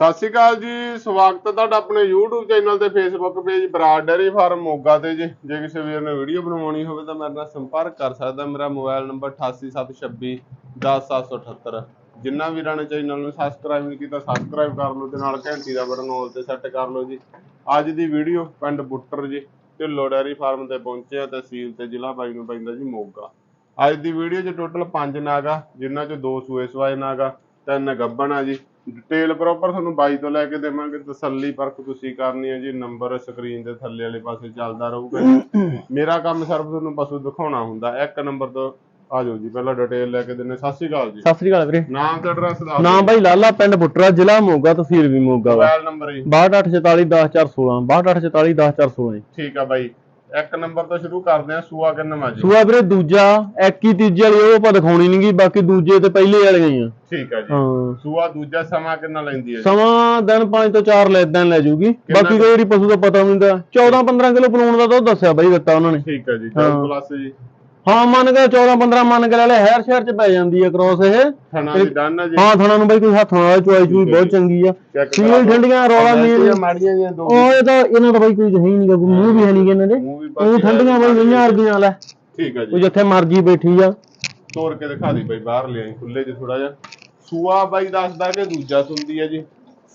ਸਤਿ ਸ਼੍ਰੀ ਅਕਾਲ ਜੀ, ਸਵਾਗਤ ਹੈ ਤੁਹਾਡਾ ਆਪਣੇ YouTube ਚੈਨਲ ਤੇ, Facebook page Brar dairy farm Moga ਤੇ ਜੀ। ਜੇ ਕਿਸੇ ਵੀਰ ਨੇ ਵੀਡੀਓ ਬਣਵਾਉਣੀ ਹੋਵੇ ਤਾਂ ਮੇਰੇ ਨਾਲ ਸੰਪਰਕ ਕਰ ਸਕਦਾ, ਮੇਰਾ ਮੋਬਾਈਲ ਨੰਬਰ 8876 10778 ਜਿੰਨਾ ਵੀਰਾਂ ਨੇ ਚੈਨਲ ਨੂੰ ਸਬਸਕ੍ਰਾਈਬ ਨਹੀਂ ਕੀਤਾ ਸਬਸਕ੍ਰਾਈਬ ਕਰ ਲਓ ਤੇ ਨਾਲ ਘੰਟੀ ਦਾ ਬਟਨ ਆਲ ਤੇ ਸੈੱਟ ਕਰ ਲਓ ਜੀ। ਅੱਜ ਦੀ ਵੀਡੀਓ ਪਿੰਡ ਬੁੱਟਰ ਜੀ, ਢਿੱਲੋ ਡੇਅਰੀ ਫਾਰਮ ਤੇ ਪਹੁੰਚੇ ਆ, ਤਹਿਸੀਲ ਤੇ ਜ਼ਿਲ੍ਹਾ ਬਾਈ ਨੂੰ ਪੈਂਦਾ ਜੀ ਮੋਗਾ। ਅੱਜ ਦੀ ਵੀਡੀਓ 'ਚ ਟੋਟਲ 5 ਨਾਗਾ ਜਿਨ੍ਹਾਂ 'ਚ ਦੋ ਸੂਏ ਸਵਾਏ ਨਾਗਾ, ਤਿੰਨ ਗੱਬਣ ਆ ਜੀ। ਡਿਟੇਲ ਪ੍ਰੋਪਰ ਤੁਹਾਨੂੰ ਬਾਈ ਤੋਂ ਲੈ ਕੇ ਦੇਵਾਂਗੇ ਤਸੱਲੀ ਪਰਖ ਤੁਸੀਂ ਕਰਨੀ ਹੈ ਜੀ ਨੰਬਰ ਸਕਰੀਨ ਦੇ ਥੱਲੇ ਵਾਲੇ ਪਾਸੇ ਚੱਲਦਾ ਰਹੂਗਾ ਜੀ। ਮੇਰਾ ਕੰਮ ਸਿਰਫ ਤੁਹਾਨੂੰ ਪਸ਼ੂ ਦਿਖਾਉਣਾ ਹੁੰਦਾ ਇੱਕ ਨੰਬਰ ਤੋਂ ਆ ਜਾਓ ਜੀ ਪਹਿਲਾਂ ਡਿਟੇਲ ਲੈ ਕੇ ਦਿੰਨੇ ਸਤਿ ਸ਼੍ਰੀ ਅਕਾਲ ਜੀ। ਸਤਿ ਸ੍ਰੀ ਅਕਾਲ ਵੀਰੇ। ਨਾਮ ਤੇ ਐਡਰੈਸ ਦੱਸ ਨਾਮ ਬਾਈ ਲਾਲਾ ਪਿੰਡ ਬੁੱਟਰਾ ਜ਼ਿਲ੍ਹਾ ਮੋਗਾ ਤਹਿਸੀਲ ਵੀ ਮੋਗਾ ਵਾ। ਮੋਬਾਈਲ ਨੰਬਰ ਜੀ। 6284410416 6284410416 ਜੀ। ਠੀਕ ਆ ਬਾਈ। ਇੱਕ ਨੰਬਰ ਤੋਂ ਸ਼ੁਰੂ ਕਰਦੇ ਆ ਸੂਆ ਕਿੰਨਾ ਜੀ ਸੂਆ ਵੀਰੇ ਦੂਜਾ ਇੱਕ ਹੀ ਤੀਜੇ ਵਾਲੀ ਉਹ ਆਪਾਂ ਦਿਖਾਉਣੀ ਨਹੀਂਗੀ ਬਾਕੀ ਦੂਜੇ ਤੇ ਪਹਿਲੇ ਵਾਲੀਆਂ ਹੀ ਆ। ਠੀਕ ਆ ਜੀ। ਹਾਂ। ਸੂਆ ਦੂਜਾ ਸਮਾਂ ਕਿੰਨਾ ਲੈਂਦੀ ਹੈ ਜੀ? ਸਮਾਂ ਦਿਨ 5 ਤੋਂ 4 ਲੈ ਇਦਾਂ ਲੈ ਜੂਗੀ। ਬਾਕੀ? ਕੋਈ ਜਿਹੜੀ ਪਸ਼ੂ ਦਾ ਪਤਾ ਨਹੀਂ ਹੁੰਦਾ। 14 15 ਕਿਲੋ ਪਲੂਣ ਦਾ ਦੁੱਧ ਦੱਸਿਆ ਬਾਈ ਦਿੱਤਾ ਉਹਨਾਂ ਨੇ। ਠੀਕ ਆ ਜੀ ਹਾਂ। 14 ਪਲੱਸ ਜੀ। ਹਾਂ ਮੰਨ ਕੇ 14 15 ਮੰਨ ਕੇ ਲੈ ਲੈ ਹੈਰ ਸ਼ਹਿਰ ਚ ਪੈ ਜਾਂਦੀ ਹੈ ਕ੍ਰੋਸ ਇਹ। ਥਣਾ ਦੀ ਡਨ ਆ ਜੀ। ਹਾਂ ਥਣਾ ਨੂੰ ਬਾਈ ਕੋਈ ਹੱਥ ਨਾਲ ਚੁਆਈ ਚੂਈ ਬਹੁਤ ਚੰਗੀ ਆ। ਸੀਲ ਠੰਡੀਆਂ ਰੌਲਾ ਨਹੀਂ ਮਾੜੀਆਂ ਜੀਆਂ ਦੋ। ਉਹ ਇਹ ਤਾਂ ਇਹਨਾਂ ਦਾ ਬਾਈ ਕੋਈ ਹੈ ਹੀ ਨਹੀਂਗਾ ਕੋਈ ਮੂੰਹ ਵੀ ਹੈ ਨਹੀਂਗਾ ਇਹਨਾਂ ਦੇ। ਉਹ ਠੰਡੀਆਂ ਬਾਈ ਮਈਆਂ ਵਰਗੀਆਂ ਲੈ ਠੀਕ ਆ ਉਹ ਜੀ ਜਿੱਥੇ ਮਰਜ਼ੀ ਬੈਠੀ ਆ। ਤੋੜ ਕੇ ਦਿਖਾ ਦੀ ਬਾਈ ਬਾਹਰ ਲਿਆਈ ਖੁੱਲੇ ਚ ਥੋੜਾ ਜਿਹਾ। ਸੂਆ ਬਾਈ ਦੱਸਦਾ ਕਿ ਦੂਜਾ ਸੁੰਦੀ ਹੈ ਜੀ।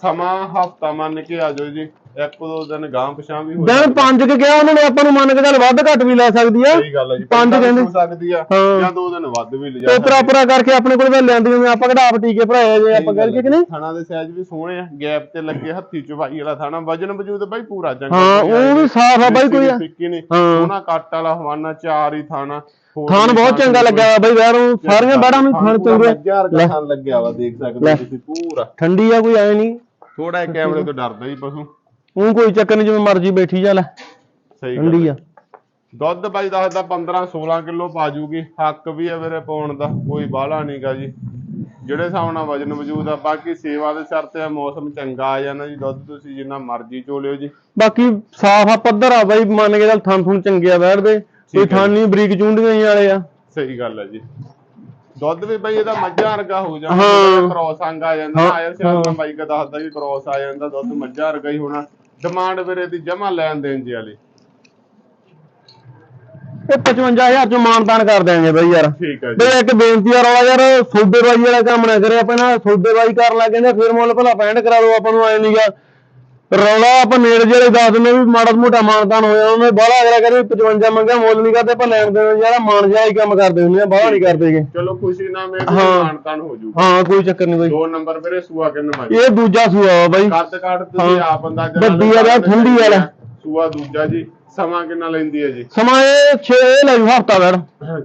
ਸਮਾਂ ਹਫਤਾ ਮੰਨ ਕੇ ਆ ਜਾਓ ਜੀ। ਇੱਕ ਦੋ ਦਿਨ ਗਾਂ ਪਛਾਂ ਵੀ ਹੋ ਦਿਨ ਪੰਜ ਕੇ ਕਿਹਾ ਉਹਨਾਂ ਨੇ ਆਪਾਂ ਨੂੰ ਮੰਨ ਕੇ ਚੱਲ ਵੱਧ ਘੱਟ ਵੀ ਲੈ ਸਕਦੀ ਆ। ਸਹੀ ਗੱਲ ਹੈ ਜੀ ਪੰਜ ਕਹਿੰਦੇ। ਹੋ ਸਕਦੀ ਆ। ਜਾਂ ਦੋ ਦਿਨ ਵੱਧ ਵੀ ਲਿਜਾ ਤੇ ਪਰਾਪਰਾ ਕਰਕੇ ਆਪਣੇ ਕੋਲ ਤਾਂ ਲੈਂਦੀਆਂ ਨੇ ਆਪਾਂ ਆਪ ਟੀਕੇ ਭਰਾਏ ਜੇ ਆਪਾਂ ਕਰਕੇ ਕਿ ਨਹੀਂ। ਥਣਾ ਦੇ ਸਾਈਜ਼ ਵੀ ਸੋਹਣੇ ਆ ਗੈਪ ਤੇ ਲੱਗੇ ਹੱਥੀ ਚਵਾਈ ਵਾਲਾ ਥਾਣਾ ਵਜਨ ਵਜੂਦ ਬਾਈ ਪੂਰਾ ਚੰਗਾ ਹਾਂ ਉਹ ਵੀ ਸਾਫ਼ ਆ ਬਾਈ ਕੋਈ। ਫਿੱਕੀ ਨਹੀਂ। ਸੋਹਣਾ ਕੱਟ ਵਾਲਾ ਹਵਾਨਾ ਚਾਰ ਹੀ ਥਾਣਾ। ਵੀ ਬਹੁਤ ਥਾਣ ਚੰਗਾ ਲੱਗਿਆ ਵਾ ਬਾਈ ਬਾਹਰੋਂ ਸਾਰੀਆਂ ਬਾੜਾਂ ਨੂੰ ਥਾਨ ਚੰਗੇ ਲੱਗਿਆ ਵਾ ਦੇਖ ਸਕਦੇ ਤੁਸੀਂ ਪੂਰਾ। ਠੰਡੀ ਆ ਕੋਈ ਐ ਨਹੀਂ। ਥੋੜਾ ਕੈਮਰੇ ਤੋਂ ਡਰਦਾ ਹੀ ਪਸ਼ੂ। ਉਹ ਕੋਈ ਚੱਕਰ ਨਹੀਂ ਜਿਵੇਂ ਮਰਜ਼ੀ ਬੈਠੀ ਜਾ ਲੈ ਸਹੀ ਗੱਲ ਠੰਡੀ ਆ। ਦੁੱਧ ਬਾਈ ਦੱਸਦਾ 15 16 ਕਿਲੋ ਪਾ ਜੂਗੀ। ਹੱਕ ਵੀ ਹੈ ਵੀਰੇ ਪਾਉਣ ਦਾ ਕੋਈ ਬਾਹਲਾ ਨਹੀਂਗਾ ਜੀ। ਜਿਹੜੇ ਹਿਸਾਬ ਨਾਲ ਵਜਨ ਵਜੂਦ ਆ ਬਾਕੀ ਸੇਵਾ ਦੇ ਸਿਰ ਤੇ ਆ, ਮੌਸਮ ਚੰਗਾ ਆ ਜਾਣਾ ਜੀ ਦੁੱਧ ਤੁਸੀਂ ਜਿੰਨਾ ਮਰਜ਼ੀ ਚੋਲਿਓ ਜੀ। ਬਾਕੀ ਸਾਫ਼ ਆ ਪੱਧਰ ਆ ਬਾਈ ਮੰਨ ਕੇ ਚੱਲ ਥਾਨ ਥੁਣ ਚੰਗੇ ਆ ਬੈਠਦੇ। ਕੋਈ ਠੀਕ ਹੈ ਥਾਨ ਨਹੀਂ ਬਰੀਕ ਚੁੰਡੀਆਂ ਹੀ ਵਾਲੇ ਆ। ਸਹੀ ਗੱਲ ਹੈ ਜੀ। ਦੁੱਧ ਵੀ ਬਈ ਇਹਦਾ ਮੱਝਾਂ ਵਰਗਾ ਹੋ ਜਾਂਦਾ ਹਾਂ। ਕ੍ਰੋਸ ਅੰਗ ਆ ਜਾਂਦਾ। ਹਾਂ, ਆਇਰ ਸਿਰ ਬਾਈ ਕਾ ਦੱਸਦਾ ਵੀ ਕ੍ਰੋਸ ਆ ਜਾਂਦਾ ਦੁੱਧ ਮੱਝਾਂ ਵਰਗਾ ਹੀ ਹੋਣਾ। ਡਿਮਾਂਡ ਵੀਰੇ ਦੀ ਜਮਾ ਲੈਣ ਦੇਣ ਜੀ ਵਾਲੀ। ਇਹ 55000 ਚੋਂ ਮਾਨਤਾਨ ਕਰ ਦਿਆਂਗੇ ਬਾਈ ਯਾਰ। ਠੀਕ ਹੈ ਜੀ। ਬਈ ਇੱਕ ਬੇਨਤੀ ਆ ਰੌਲਾ ਯਾਰ ਸੌਦੇਬਾਜ਼ੀ ਵਾਲਾ ਕੰਮ ਨਾ ਕਰੇ ਆਪਾਂ ਨਾ ਸੌਦੇਬਾਜ਼ੀ ਕਰਨ ਲੱਗ ਜਾਂਦੇ ਫਿਰ ਮੁੱਲ ਭਲਾ ਪੈਂਟ ਕਰਾ ਲਓ ਆਪਾਂ ਨੂੰ ਆਏ ਨਹੀਂਗਾ ਰੌਲਾ ਆਪਾਂ ਨੇੜੇ ਜਿਹੜੇ ਦੱਸ ਦਿੰਦੇ ਵੀ ਮਾੜਾ ਮੋਟਾ ਮਾਨਤਾਨ ਹੋਇਆ ਉਹਨੇ ਬਾਹਲਾ ਅਗਲਾ ਕਹਿੰਦੇ 55 ਮੰਗਿਆ ਮੁੱਲ ਨਹੀਂ ਕਰਦੇ ਆਪਾਂ ਲੈਣ ਦੇਣ ਯਾਰ ਮਾਨ ਜਿਹਾ ਹੀ ਕੰਮ ਕਰਦੇ ਹੁੰਦੇ ਆ ਬਾਹਲਾ ਨਹੀਂ ਕਰਦੇਗੇ ਚਲੋ ਖੁਸ਼ੀ ਨਾਲ ਮੇਰੇ। ਮਾਨਤਾਨ ਹੋ। ਜੂਗਾ ਹਾਂ ਕੋਈ ਚੱਕਰ ਨਹੀਂ ਬਾਈ। ਦੋ ਨੰਬਰ ਵੀਰੇ ਸੂਆ ਕਿੰਨਾ ਮਾਰੀ? ਇਹ ਦੂਜਾ ਸੂਆ ਵਾ ਬਾਈ। ਕੱਟ ਕੱਟ ਤੁਸੀਂ। ਆਪ ਅੰਦਾਜ਼ਾ ਵੱਡੀ ਵਾਲਾ, ਠੰਡੀ ਵਾਲਾ। ਸੂਆ ਦੂਜਾ ਜੀ ਸਮਾਂ ਕਿੰਨਾ ਲੈਂਦੀ ਹੈ ਜੀ? ਸਮਾਂ ਇਹ 6 ਲੈ ਜੂ ਹਫਤਾ ਬੈੜ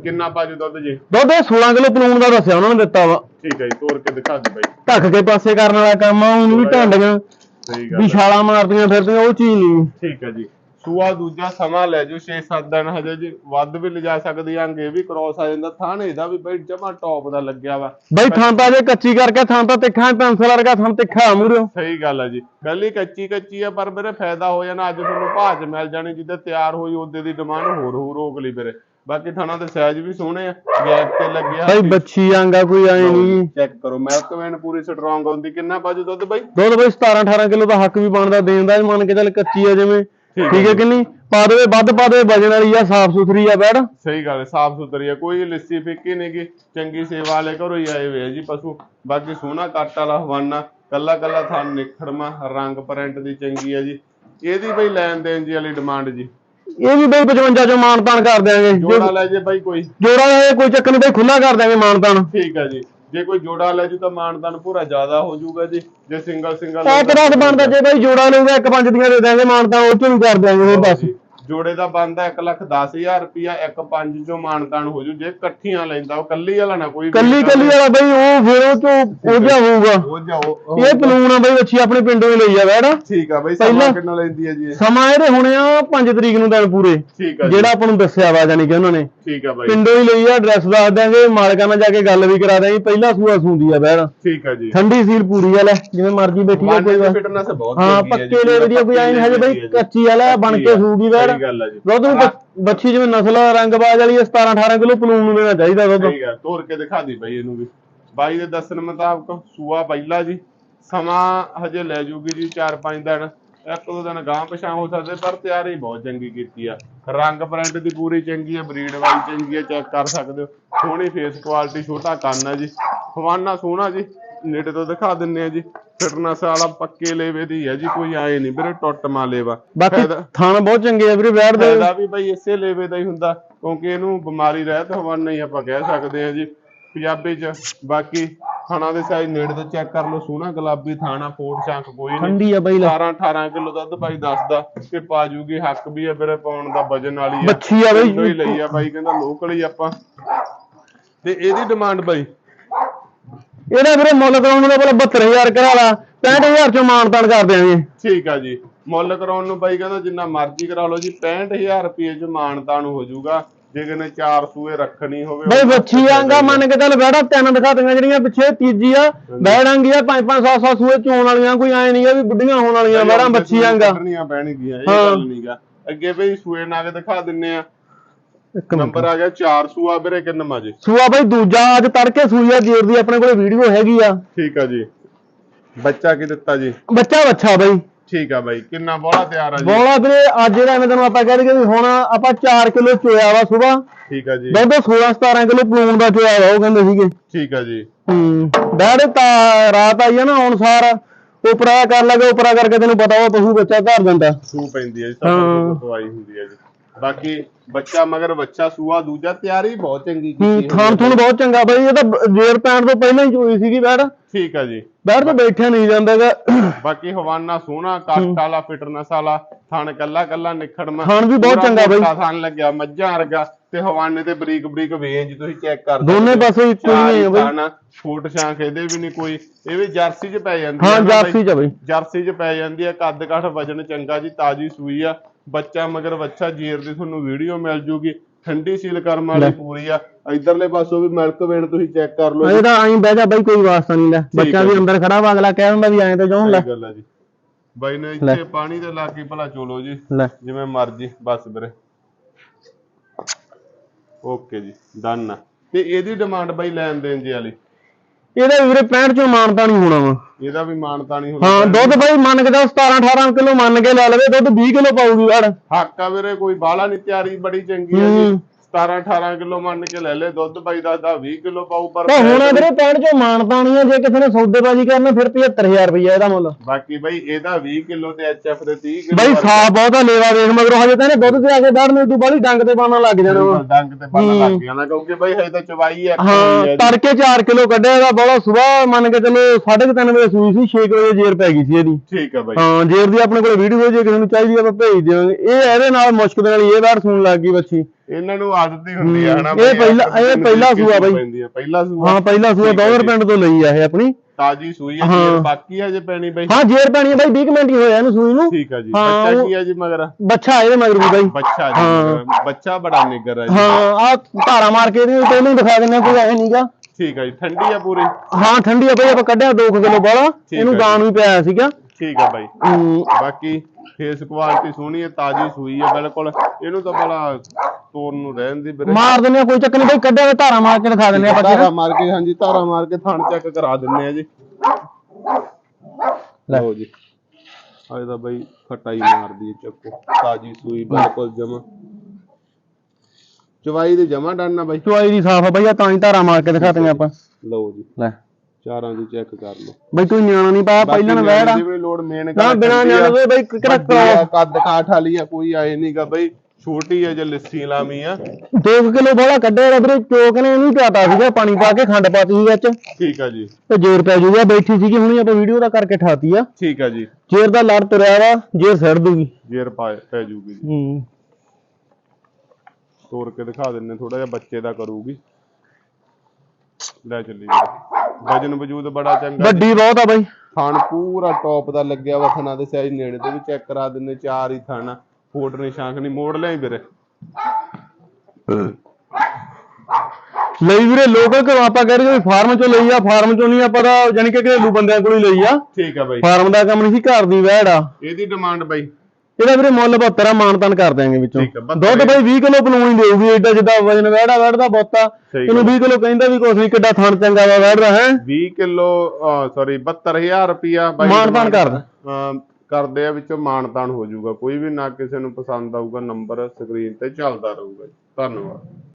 ਕਿੰਨਾ ਪਾਜੂ ਦੁੱਧ ਜੀ? ਦੁੱਧ ਇਹ 16 ਕਿਲੋ ਪਲੂਣ ਦਾ ਦੱਸਿਆ ਉਹਨਾਂ ਨੇ ਦਿੱਤਾ ਵਾ। ਠੀਕ ਹੈ ਜੀ ਤੋੜ ਕੇ ਦਿਖਾ ਦੇ ਬਾਈ। ਢੱਕ ਕੇ ਪਾਸੇ ਕਰਨ ਵਾਲਾ ਕੰਮ ਆ ਉਹਨੂੰ ਵੀ ਢਾਂਡੀਆਂ ਸਹੀ ਵੀ ਗੱਲ ਹੈ। ਛਾਲਾਂ ਮਾਰਦੀਆਂ ਫਿਰਦੀਆਂ ਉਹ ਚੀਜ਼ ਨਹੀਂ। ਠੀਕ ਹੈ ਜੀ। ਸੂਆ ਦੂਜਾ ਸਮਾਂ ਲੈ ਜੂ 6-7 ਦਿਨ ਹਜੇ ਜੀ ਵੱਧ ਵੀ ਲਿਜਾ ਸਕਦੀ ਆ ਅੰਗੇ ਵੀ ਕ੍ਰੋਸ ਆ ਜਾਂਦਾ ਥਾਣੇ ਦਾ ਵੀ ਬਈ ਜਮਾ ਟੌਪ ਦਾ ਲੱਗਿਆ ਵਾ। ਬਈ ਥਾਂ ਤਾਂ ਜੇ ਕੱਚੀ ਕਰਕੇ ਥਾਂ ਤਾਂ ਤਿੱਖਾ ਪੈਨਸਲ ਵਰਗਾ ਥਾਂ ਤਿੱਖਾ ਮੂਰੇ ਸਹੀ ਗੱਲ ਹੈ ਜੀ। ਕੱਲੀ ਕੱਚੀ ਕੱਚੀ ਆ ਪਰ ਮੇਰੇ ਫਾਇਦਾ ਹੋ ਜਾਣਾ ਅੱਜ ਤੁਹਾਨੂੰ 'ਚ ਮਿਲ ਜਾਣੀ ਜਿੱਦਾਂ ਤਿਆਰ ਹੋਈ ਉਹਦੇ ਦੀ ਡਿਮਾਂਡ ਹੋਰ ਹੋਰ ਹੋ ਗਲੀ ਵੀਰੇ। ਬਾਕੀ ਥਾਣਾ ਦੇ ਸਾਈਜ਼ ਵੀ ਸੋਹਣੇ ਆ ਗੈਪ ਤੇ ਲੱਗਿਆ ਬਈ ਬੱਚੀ ਆਂਗਾ ਕੋਈ ਐ ਨਹੀਂ। ਚੈੱਕ ਕਰੋ ਮਿਲਕ ਵੈਨ ਪੂਰੀ ਸਟਰੋਂਗ ਹੁੰਦੀ ਕਿੰਨਾ ਪਾਜੂ ਦੁੱਧ ਬਾਈ? ਦੁੱਧ ਬਈ 17 18 ਕਿਲੋ ਦਾ ਹੱਕ ਵੀ ਬਣਦਾ ਦੇਣ ਦਾ ਮੰਨ ਕੇ ਚੱਲ ਕੱਚੀ ਆ ਜਿਵੇਂ। ਠੀਕ ਹੈ ਕਿ ਨਹੀਂ? ਪਾ ਦੇਵੇ ਵੱਧ ਪਾ ਦੇਵੇ ਵਜਨ ਵਾਲੀ ਆ ਸਾਫ਼ ਸੁਥਰੀ ਆ ਬੈੜ ਸਹੀ ਗੱਲ ਹੈ ਸਾਫ਼ ਸੁਥਰੀ ਹੈ ਕੋਈ ਲੱਸੀ ਫਿੱਕੀ ਨਹੀਂ ਗੀ। ਚੰਗੀ ਸੇਵਾ ਵਾਲੇ ਘਰੋਂ ਹੀ ਆਏ ਹੋਏ ਆ ਜੀ ਪਸ਼ੂ। ਬਾਕੀ ਸੋਹਣਾ ਕੱਟ ਵਾਲਾ ਹਵਾਨਾ ਕੱਲਾ ਕੱਲਾ ਥਣ ਨਿਖੜਮਾ ਰੰਗ ਪ੍ਰਿੰਟ ਦੀ ਚੰਗੀ ਹੈ ਜੀ। ਇਹਦੀ ਬਈ ਲੈਣ ਦੇਣ ਜੀ ਵਾਲੀ ਡਿਮਾਂਡ ਜੀ। ਇਹ ਵੀ ਬਈ 55 ਚੋਂ ਮਾਨਤਾਨ ਕਰ ਦਿਆਂਗੇ। ਜੋੜਾ ਲੈ ਜੇ ਬਾਈ ਕੋਈ। ਜੋੜਾ ਇਹ ਕੋਈ ਚੱਕਰ ਨਹੀਂ ਬਈ ਖੁੱਲਾ ਕਰ ਦਿਆਂਗੇ ਮਾਨਤਾਨ ਠੀਕ ਹੈ ਜੀ। ਜੇ ਕੋਈ ਜੋੜਾ ਲੈ ਜੂ ਤਾਂ ਮਾਨਦਾਨ ਪੂਰਾ ਜ਼ਿਆਦਾ ਹੋ ਜਾਊਗਾ ਜੀ। ਜੇ ਸਿੰਗਲ ਸਿੰਗਲ ਆ ਕਿਹੜਾ ਬਣਦਾ ਜੇ ਬਈ ਜੋੜਾ ਲਊਗਾ ਇੱਕ ਪੰਜ ਦੀਆਂ ਦੇ ਦਿਆਂਗੇ ਮਾਨਤਾਨ ਉਹ ਚੋਂ ਵੀ ਕਰ ਦਿਆਂਗੇ ਹੋਰ ਦੱਸ। ਜੋੜੇ ਦਾ ਬੰਦਾ 1 ਲੱਖ 10000 ਰੁਪਿਆ ਇੱਕ ਪੰਜ ਚੋਂ ਮਾਨਦਾਨ ਹੋ ਜੂ ਜੇ ਇਕੱਠੀਆਂ ਲੈਂਦਾ ਉਹ ਕੱਲੀ ਵਾਲਾ ਨਾ ਕੋਈ ਕੱਲੀ ਕੱਲੀ ਵਾਲਾ ਬਈ ਉਹ ਫਿਰ ਉਹ ਚੋਂ ਉਹ ਜਿਹਾ ਹੋਊਗਾ। ਇਹ ਪਲੂਣ ਆ ਬਈ ਬੱਚੀ ਆਪਣੇ ਪਿੰਡੋਂ ਹੀ ਲਈ ਆ ਵੈੜਾ ਠੀਕ ਆ ਬਾਈ ਸਮਾਂ ਕਿੰਨਾ ਲੈਂਦੀ ਹੈ ਜੀ? ਸਮਾਂ ਇਹਦੇ ਹੋਣੇ ਆ 5 ਤਰੀਕ ਨੂੰ ਦਿਨ ਪੂਰੇ। ਠੀਕ ਆ ਜਿਹੜਾ ਆਪਾਂ ਨੂੰ ਦੱਸਿਆ ਵਾ ਜਾਨੀ ਕਿ ਉਹਨਾਂ ਨੇ। ਠੀਕ ਆ ਬਾਈ। ਪਿੰਡੋਂ ਹੀ ਲਈ ਆ ਐਡਰੈਸ ਦੱਸ ਦਿਆਂਗੇ ਮਾਲਕਾਂ ਨਾਲ ਜਾ ਕੇ ਗੱਲ ਵੀ ਕਰਾ ਦਿਆਂਗੇ ਪਹਿਲਾ ਸੂਆ ਸੂੰਦੀ ਆ ਵੈੜ ਠੀਕ ਆ ਜੀ। ਠੰਡੀ ਸੀਲ ਪੂਰੀ ਆ ਲੈ ਜਿਵੇਂ ਮਰਜ਼ੀ ਬੈਠੀ ਆ ਕੋਈ ਫਿਟਨੈਸ ਬਹੁਤ ਹਾਂ ਪੱਕੇ ਲੈ ਵੀਡੀਓ ਕੋਈ ਆਈ ਨੀ ਹਜੇ ਬਈ ਕੱਚੀ ਵਾਲਾ ਬਣ ਕੇ ਸੂਗੀ ਵੈੜ ਸਹੀ ਗੱਲ ਆ ਜੀ। ਦੁੱਧ ਨੂੰ ਬ- ਬੱਚੀ ਜਿਵੇਂ ਨਸਲ ਆ, ਰੰਗਬਾਜ਼ ਵਾਲੀ 17 18 ਕਿਲੋ ਪਲੂਣ ਨੂੰ ਦੇਣਾ ਚਾਹੀਦਾ ਦੁੱਧ। ਸਹੀ ਗੱਲ ਤੋੜ ਕੇ ਦਿਖਾ ਦੀ ਬਾਈ ਇਹਨੂੰ ਵੀ। ਬਾਈ ਦੇ ਦੱਸਣ ਮੁਤਾਬਕ ਸੂਆ ਪਹਿਲਾ ਜੀ ਸਮਾਂ ਹਜੇ ਲੈ ਜੂਗੀ ਜੀ 4-5 ਦਿਨ। ਇੱਕ ਦੋ ਦਿਨ ਗਾਂ ਪਛਾਂ ਹੋ ਸਕਦੇ ਪਰ ਤਿਆਰੀ ਬਹੁਤ ਚੰਗੀ ਕੀਤੀ ਆ। ਰੰਗ ਪ੍ਰਿੰਟ ਦੀ ਪੂਰੀ ਚੰਗੀ ਆ ਬਰੀਡ ਵਾਲੀ ਚੰਗੀ ਆ ਚੈੱਕ ਕਰ ਸਕਦੇ ਹੋ। ਸੋਹਣੀ ਫੇਸ ਕੁਆਲਿਟੀ ਛੋਟਾ ਕੰਨ ਆ ਜੀ। ਹਵਾਨਾ ਸੋਹਣਾ ਜੀ ਨੇੜੇ ਤੋਂ ਦਿਖਾ ਦਿੰਨੇ ਆ ਜੀ। ਫਿਟਨੈਸ ਵਾਲਾ ਪੱਕੇ ਲੇਵੇ ਦੀ ਹੈ ਜੀ ਕੋਈ ਆਏ ਨਹੀਂ ਵੀਰੇ ਟੁੱਟ ਮਾ ਲੇਵਾ। ਬਾਕੀ ਥਣ ਬਹੁਤ ਚੰਗੇ ਆ ਵੀਰੇ ਬੈਠ ਦੇ ਫਾਇਦਾ ਵੀ ਬਈ ਇਸੇ ਲੇਵੇ ਦਾ ਹੀ ਹੁੰਦਾ ਕਿਉਂਕਿ ਇਹਨੂੰ ਬਿਮਾਰੀ ਰਹਿਤ ਹਵਾਨਾ ਹੀ ਆਪਾਂ ਕਹਿ ਸਕਦੇ ਆ ਜੀ। ਪੰਜਾਬੀ ਚ ਬਾਕੀ ਥਾਣਾ ਦੇ ਸਾਈਜ਼ ਨੇੜੇ ਤੋਂ ਚੈੱਕ ਕਰ ਲਓ ਸੋਹਣਾ ਗੁਲਾਬੀ ਥਾਣਾ ਫੋਟ ਸ਼ੰਕ ਕੋਈ ਨਹੀਂ। ਠੰਡੀ ਆ ਬਈ ਲੈ। 17 18 ਕਿਲੋ ਦੁੱਧ ਬਾਈ ਦੱਸਦਾ ਕਿ ਪਾ ਜੂਗੀ ਹੱਕ ਵੀ ਆ ਵੀਰੇ ਪਾਉਣ ਦਾ ਵਜਨ ਵਾਲੀ ਆ। ਬੱਚੀ ਆ ਬਈ। ਲਈ ਆ ਬਾਈ ਕਹਿੰਦਾ ਲੋਕਲ ਹੀ ਆਪਾਂ। ਤੇ ਇਹਦੀ ਡਿਮਾਂਡ ਬਾਈ ਇਹਦਾ ਵੀਰੇ ਮੁੱਲ ਕਰਾਉਣ ਦਾ ਭਲਾ 72000 ਕਰਾ ਲਾ 65000 ਚੋਂ ਮਾਨ ਤਾਨ ਕਰ ਦਿਆਂਗੇ। ਠੀਕ ਆ ਜੀ। ਮੁੱਲ ਕਰਾਉਣ ਨੂੰ ਬਾਈ ਕਹਿੰਦਾ ਜਿੰਨਾ ਮਰਜ਼ੀ ਕਰਾ ਲਓ ਜੀ 65000 ਰੁਪਏ ਚ ਮਾਨਤਾ ਨੂੰ ਹੋ ਜਾਊਗਾ। ਜੇ ਕਿਨੇ ਚਾਰ ਸੂਏ ਰੱਖਣੀ ਹੋਵੇ ਬਈ ਬੱਚੀ ਆਂਗਾ ਮੰਨ ਕੇ ਚੱਲ ਬੈੜਾ ਤਿੰਨ ਦਿਖਾਤੀਆਂ ਜਿਹੜੀਆਂ ਪਿੱਛੇ ਤੀਜੀ ਆ ਬੈੜਾਂਗੀ ਆ ਪੰਜ ਪੰਜ ਸੱਤ ਸੱਤ ਸੂਏ ਚੋਣ ਵਾਲੀਆਂ ਕੋਈ ਐ ਨਹੀਂ ਆ ਵੀ ਬੁੱਢੀਆਂ ਹੋਣ ਵਾਲੀਆਂ ਬੈੜਾਂ ਬੱਚੀ ਆਂਗਾ ਕੱਢਣੀਆਂ ਪੈਣਗੀਆਂ ਇਹ। ਗੱਲ ਨਹੀਂਗਾ ਅੱਗੇ ਬਈ ਸੂਏ ਨਾਗ ਦਿਖਾ ਦਿੰਨੇ ਆ। ਨੰਬਰ ਆ ਗਿਆ 4 ਸੂਆ ਵੀਰੇ ਕਿੰਨਾ ਜੀ? ਸੂਆ ਬਈ ਦੂਜਾ ਅੱਜ ਤੜਕੇ ਸੂਈ ਆ ਜੇਰ ਦੀ ਆਪਣੇ ਕੋਲੇ ਵੀਡੀਓ ਹੈਗੀ ਆ। ਠੀਕ ਆ ਜੀ। ਬੱਚਾ ਕੀ ਦਿੱਤਾ ਜੀ? ਬੱਚਾ ਬੱਚਾ ਬਈ। ਠੀਕ ਆ ਬਾਈ ਕਿੰਨਾ ਬੋਲਾ ਤਿਆਰ ਆ ਜੀ? ਬੋਲਾ ਵੀਰੇ ਅੱਜ ਜਿਹੜਾ ਐਵੇਂ ਤੈਨੂੰ ਆਪਾਂ ਕਹਿ ਦਈਏ ਵੀ ਹੁਣ ਆਪਾਂ 4 ਕਿਲੋ ਚੋਇਆ ਵਾ ਸਵੇਰ ਠੀਕ ਆ ਜੀ। ਦੁੱਧ 16 17 ਕਿਲੋ ਪਲੂਣ ਦਾ ਚੋਇਆ ਵਾ ਉਹ ਕਹਿੰਦੇ ਸੀਗੇ। ਠੀਕ ਆ ਜੀ। ਹੂੰ ਡੈਡ ਤਾਂ ਰਾਤ ਆਈ ਆ ਨਾ ਹੁਣ ਸਾਰ ਉਪਰਾ ਕਰ ਲਗੇ ਉਪਰਾ ਕਰਕੇ ਤੈਨੂੰ ਪਤਾ ਉਹ ਪਸ਼ੂ ਬੱਚਾ ਘਰ ਦਿੰਦਾ ਸੂ ਪੈਂਦੀ ਹੈ ਜੀ ਤੋਂ ਆਈ ਹੁੰਦੀ ਹੈ ਜੀ। ਬਾਕੀ ਬੱਚਾ ਮਗਰ ਬੱਚਾ ਸੂਆ ਦੂਜਾ ਤਿਆਰੀ ਬਹੁਤ ਚੰਗੀ ਕੀਤੀ ਖਾਣ ਥੁਣ ਬਹੁਤ ਚੰਗਾ ਬਈ ਇਹ ਤਾਂ ਜੇਰ ਪੈਣ ਤੋਂ ਪਹਿਲਾਂ ਹੀ ਚੋਈ ਸੀਗੀ ਬੈੜ ਠੀਕ ਆ ਜੀ। ਬੈੜ ਤੋਂ ਬੈਠਿਆ ਨਹੀਂ ਜਾਂਦਾਗਾ ਬਾਕੀ ਹਵਾਨਾ ਸੋਹਣਾ ਕਾਸਟ ਵਾਲਾ ਫਿਟਨੈਸ ਵਾਲਾ ਥਣ ਕੱਲਾ ਕੱਲਾ ਨਿਖੜਮਾ ਥਣ ਵੀ ਬਹੁਤ ਚੰਗਾ ਬਈ। ਥਣ ਲੱਗਿਆ ਮੱਝਾਂ ਵਰਗਾ। ਤੇ ਹਵਾਨੇ ਤੇ ਬਰੀਕ ਬਰੀਕ ਵੇਂਜ ਤੁਸੀਂ ਚੈੱਕ ਕਰ ਦੋਨੇ। ਪਾਸੇ ਇੱਕੋ ਹੀ ਨੇ ਬਈ। ਥਣ, ਫੂਟ ਸ਼ਾਂਖ ਇਹਦੇ ਵੀ ਨਹੀਂ ਕੋਈ ਇਹ ਵੀ ਜਰਸੀ 'ਚ ਪੈ ਜਾਂਦੀ ਹਾਂ ਨਾ ਜਾਰਸੀ। ਚ ਬਈ ਜਰਸੀ 'ਚ ਪੈ ਜਾਂਦੀ ਆ ਕੱਦ ਕਾਠ ਵਜਨ ਚੰਗਾ ਜੀ ਤਾਜੀ ਸੂਈ ਆ ਬੱਚਾ ਮਗਰ ਬੱਚਾ ਜੀਰ ਦੀ ਤੁਹਾਨੂੰ ਵੀਡੀਓ ਮਿਲ ਜੂਗੀ ਠੰਡੀ ਸੀਲ ਕਰਮ ਵਾਲੀ। ਪੂਰੀ ਆ ਇਧਰਲੇ ਪਾਸੋਂ ਵੀ ਮਿਲਕ ਵੇਣ ਤੁਸੀਂ ਚੈੱਕ ਕਰ ਲਓ ਇਹ ਤਾਂ ਐਂ ਬਹਿ ਜਾ ਬਈ ਕੋਈ ਵਾਸਤਾ ਨਹੀਂ ਲੈ ਬੱਚਾ ਵੀ। ਅੰਦਰ ਖੜਾ ਵਾ ਅਗਲਾ ਕਹਿ ਦਿੰਦਾ ਵੀ ਐਂ ਤੇ ਜਾਉਣ ਲੈ ਗੱਲ ਆ ਜੀ ਬਾਈ ਨੇ। ਇੱਥੇ ਪਾਣੀ ਦੇ ਲਾ ਕੇ ਭਲਾ ਚੋਲੋ ਜੀ ਜਿਵੇਂ ਮਰਜ਼ੀ ਬਸ ਵੀਰੇ ਓਕੇ ਜੀ ਡਨ ਆ। ਤੇ ਇਹਦੀ ਡਿਮਾਂਡ ਬਾਈ ਲੈਣ ਦੇਣ ਜੀ ਵਾਲੀ? ਇਹਦਾ ਵੀਰੇ 65 ਚੋਂ ਮਾਨਤਾ ਨਹੀਂ ਹੋਣਾ ਵਾ। ਇਹਦਾ ਵੀ ਮਾਨਤਾ ਨਹੀਂ ਹਾਂ ਦੁੱਧ ਬਈ ਮੰਨ ਕੇ ਚੱਲ 17 18 ਕਿਲੋ ਮੰਨ ਕੇ ਲੈ ਲਵੇ ਦੁੱਧ 20 ਕਿਲੋ ਪਾਊਗੀ ਵੜ ਹੱਕ ਆ ਵੀਰੇ ਕੋਈ ਬਾਹਲਾ ਨਹੀਂ ਤਿਆਰੀ ਬੜੀ ਚੰਗੀ ਆ ਜੀ। 17 18 ਕਿਲੋ ਮੰਨ ਕੇ ਲੈ ਲੈ ਦੁੱਧ ਬਾਈ ਦੱਸਦਾ 20 ਕਿਲੋ ਪਾਊ ਪਰ ਤਾਂ ਹੁਣ ਵੀਰੇ 65 ਚੋਂ ਮਾਨਤਾ ਨਹੀਂ ਆ ਜੇ ਕਿਸੇ ਨੇ ਸੌਦੇਬਾਜ਼ੀ ਕਰਨਾ ਫਿਰ 75000 ਰੁਪਇਆ ਇਹਦਾ ਮੁੱਲ। ਬਾਕੀ ਬਾਈ ਇਹਦਾ 20 ਕਿਲੋ ਤੇ ਐਚਐਫ ਦੇ 30 ਕਿਲੋ ਬਈ ਸਾਫ਼ ਬਹੁਤਾ ਲੇਵਾ ਵੇਖ ਮਗਰੋਂ ਹਜੇ ਤਾਂ ਇਹਨੇ ਦੁੱਧ ਤੇ ਆ ਕੇ ਦਾੜ ਨੂੰ ਤੂੰ ਬਾਲੀ ਡੰਗ ਤੇ ਪਾਣਾ ਲੱਗ ਜਾਣਾ ਡੰਗ ਤੇ ਪਤਾ ਲੱਗ ਨਾ ਕਿਉਂਕਿ ਬਾਈ ਹਜੇ ਤਾਂ ਚਵਾਈ ਹੋਈ ਹਾਂ ਤੜਕੇ 4 ਕਿਲੋ ਕੱਢਿਆ ਇਹਦਾ ਬੜਾ ਸਵੇਰ ਮੰਨ ਕੇ ਚੱਲੋ 3:30 ਵਜੇ ਸੂਈ ਸੀ 6 ਵਜੇ ਜੇਰ ਪੈ ਗਈ ਸੀ ਇਹਦੀ। ਠੀਕ ਆ ਬਾਈ। ਹਾਂ ਜੇਰ ਦੀ ਆਪਣੇ ਕੋਲ ਵੀਡੀਓ ਜੇ ਕਿਸੇ ਨੂੰ ਚਾਹੀਦੀ ਆ ਆਪਾਂ ਭੇਜ ਦਿਆਂਗੇ। ਇਹ ਇਹਦੇ ਨਾਲ ਮੁਸ਼ਕ ਦੇ ਨਾਲ ਇਹ ਵਾਰ ਸੁਣ ਲੱਗ ਗਈ ਬੱਚੀ। ਇਹਨਾਂ ਨੂੰ ਆਦਤ ਹੀ ਹੁੰਦੀ ਆ ਹਨਾ ਇਹ ਪਹਿਲਾ- ਇਹ ਪਹਿਲਾ ਸੂਆ ਬਾਈ। ਪਹਿਲਾ ਸੂਆ। ਹਾਂ ਪਹਿਲਾ ਸੂਆ ਜੀ। ਪਿੰਡ ਤੋਂ ਲਈ ਆ ਇਹ ਆਪਣੀ। ਤਾਜੀ ਸੂਈ ਹੈ ਹਾਂ। ਜੀ ਬਾਕੀ ਆ ਜੇ ਪੈਣੀ ਬਾਈ। ਹਾਂ ਜੇਰ ਪੈਣੀ ਆ ਬਾਈ 20 ਕੁ ਮਿੰਟ ਹੀ ਹੋਇਆ ਇਹਨੂੰ ਸੂਈ ਨੂੰ। ਠੀਕ ਆ ਜੀ ਹਾਂ, ਬੱਚਾ ਕੀ ਆ ਜੀ ਮਗਰ? ਬੱਚਾ ਇਹਦੇ ਮਗਰ ਵੀ ਬਾਈ। ਬੱਚਾ ਹਾਂ। ਜੀ ਬੱਚਾ ਬੜਾ ਨਿੱਗਰ ਆ ਜੀ। ਹਾਂ ਆ ਧਾਰਾ ਮਾਰ ਕੇ ਇਹਨੂੰ ਪਹਿਲਾਂ ਹੀ ਦਿਖਾ ਦਿੰਦੇ ਕੋਈ ਐ ਨਹੀਂਗਾ ਠੀਕ ਆ ਜੀ ਠੰਡੀ ਆ ਪੂਰੀ। ਹਾਂ ਠੰਡੀ ਆ ਬਈ ਆਪਾਂ ਕੱਢਿਆ 2 ਕਿਲੋ ਬਾਲਾ ਇਹਨੂੰ ਦਾਣ ਵੀ ਪਿਆ ਸੀਗਾ। ਠੀਕ ਆ ਬਾਈ। ਹੂੰ, ਬਾਕੀ ਫੇਸ ਕੁਆਲਿਟੀ ਸੋਹਣੀ ਹੈ ਤਾਜੀ ਸੂਈ ਹੈ ਬਿਲਕੁਲ। ਇਹਨੂੰ ਤਾਂ ਭਲਾ ਤੋਰਨ ਨੂੰ ਰਹਿਣ ਦੀ ਵੀਰੇ ਮਾਰ ਦਿੰਦੇ ਆ ਕੋਈ ਚੱਕਰ ਨਹੀਂ ਬਈ ਕੱਢਿਆ ਧਾਰਾ ਮਾਰ ਕੇ ਦਿਖਾ ਦਿੰਦੇ ਆ ਆਪਾਂ ਧਾਰਾ ਮਾਰ ਕੇ ਹਾਂਜੀ ਧਾਰਾ ਮਾਰ ਕੇ ਥਣ ਚੈੱਕ ਕਰਾ ਦਿੰਨੇ ਆ ਜੀ। ਲੈ। ਲਓ ਜੀ। ਆ ਇਹਦਾ ਬਾਈ ਖਟਾਈ ਮਾਰਦੀ ਹੈ ਚੱਕੋ। ਤਾਜੀ ਸੂਈ ਬਿਲਕੁਲ ਜਮਾ। ਚਵਾਈ ਦੇ ਜਮਾ ਡਾਨਾ ਬਾਈ। ਚੁਆਈ ਦੀ ਸਾਫ਼ ਆ ਬਈ ਆ ਤਾਂ ਹੀ ਧਾਰਾ ਮਾਰ ਕੇ ਦਿਖਾਤੀਆਂ ਆਪਾਂ। ਲਓ ਜੀ। ਲੈ। ਚਾਰਾਂ ਦੀ ਚੈੱਕ ਕਰ ਲਓ। ਬਈ ਕੋਈ ਨਿਆਣਾ ਨਹੀਂ ਪਾਇਆ ਪਹਿਲਾਂ ਨਾ ਆ। ਜਿਵੇਂ ਮੇਨ ਨਾ ਬਿਨਾ ਨਿਆਣੇ ਤੋਂ ਬਈ ਕਿਹੜਾ ਕੱਦ ਕੱਦ ਕਾਠ ਵਾਲੀ ਆ ਕੋਈ ਆਏ ਨਹੀਂਗਾ ਬਈ। ਛੋਟੀ ਆ ਜੇ ਲੱਸੀ ਲਾਮੀ ਆ? 2 ਕਿਲੋ ਬਾਲਾ ਕੱਢਿਆ ਰ ਵੀਰੇ ਚੋਕ ਨੇ ਇਹਨੂੰ ਪਿਆਤਾ ਸੀਗਾ ਪਾਣੀ ਪਾ ਕੇ ਖੰਡ ਪਾਤੀ ਸੀ ਵਿੱਚ। ਠੀਕ ਆ ਜੀ। ਤੇ ਜੇਰ ਪੈ ਜੂਗਾ ਬੈਠੀ ਸੀਗੀ ਹੁਣੀ ਆਪਾਂ ਵੀਡੀਓ ਦਾ ਕਰਕੇ ਠਾਤੀ ਆ। ਠੀਕ ਆ ਜੀ। ਜੇਰ ਦਾ ਲੜ ਤੁਰਿਆ ਵਾ ਜੇਰ ਸੜ ਦੂਗੀ। ਜੇਰ ਪਾ ਜੂਗੀ ਜੀ। ਹੂੰ। ਤੋੜ ਕੇ ਦਿਖਾ ਦਿੰਨੇ ਥੋੜਾ ਜਿਹਾ ਬੱਚੇ ਦਾ ਕਰੂਗੀ। ਲੈ ਚੱਲੀ ਵਜਨ ਵਜੂਦ ਬੜਾ ਚੰਗਾ। ਵੱਡੀ ਬਹੁਤ ਆ ਬਈ। ਥਣ ਪੂਰਾ ਟੌਪ ਦਾ ਲੱਗਿਆ ਵਾ ਥਣਾ ਦੇ ਸਾਈਜ਼ ਨੇੜੇ ਤੇ ਵੀ ਚੈੱਕ ਕਰਾ ਦਿੰਨੇ ਚਾਰ ਹੀ ਥਣ ਫੋਟ ਨਹੀਂ ਸ਼ਾਂਖ ਨਹੀਂ ਮੋੜ ਲਿਆਈ ਵੀਰੇ। ਲਈ ਵੀਰੇ ਲੋਕਲ ਘਰੋਂ ਆਪਾਂ ਕਹਿ ਰਹੇ ਫਾਰਮ ਚੋਂ ਲਈ ਆ ਫਾਰਮ ਚੋਂ ਨਹੀਂ ਆਪਾਂ ਦਾ ਯਾਨੀ ਕਿ ਘਰੇਲੂ ਬੰਦਿਆਂ ਕੋਲ ਹੀ ਲਈ ਆ। ਠੀਕ ਆ ਬਾਈ। ਫਾਰਮ ਦਾ ਕੰਮ ਨਹੀਂ ਸੀ ਘਰ ਦੀ ਵਹਿੜ ਆ। ਇਹਦੀ ਡਿਮਾਂਡ ਬਾਈ। ਇਹਦਾ ਵੀਰੇ ਮੁੱਲ 72 ਮਾਨਤਨ ਕਰ ਦਿਆਂਗੇ ਵਿੱਚੋਂ। ਦੁੱਧ ਬਾਈ 20 ਕਿਲੋ ਬਲੂਣੀ ਦੇਊਗੀ ਐਡਾ ਜਿੱਦਾਂ ਵਜਨ ਵਹਿੜਾ ਵਹਿੜ ਦਾ ਇਹਨੂੰ 20 ਕਿਲੋ ਕਹਿੰਦਾ ਵੀ ਕੁਛ ਨਹੀਂ ਕਿੱਡਾ ਥਣ ਚੰਗਾ ਵਾ ਵਹਿੜ ਹੈ। 20 ਕਿਲੋ ਸੌਰੀ 72000 ਰੁਪਿਆ ਬਾਈ ਮਾਨਤਨ ਕਰਦਾ ਕਰਦੇ ਆ ਵਿੱਚੋਂ ਮਾਨਤਾਨ ਹੋ ਜਾਊਗਾ। ਕੋਈ ਵੀ ਨਾ ਕਿਸੇ ਨੂੰ ਪਸੰਦ ਆਊਗਾ, ਨੰਬਰ ਸਕਰੀਨ ਤੇ ਚੱਲਦਾ ਰਹੂਗਾ ਧੰਨਵਾਦ।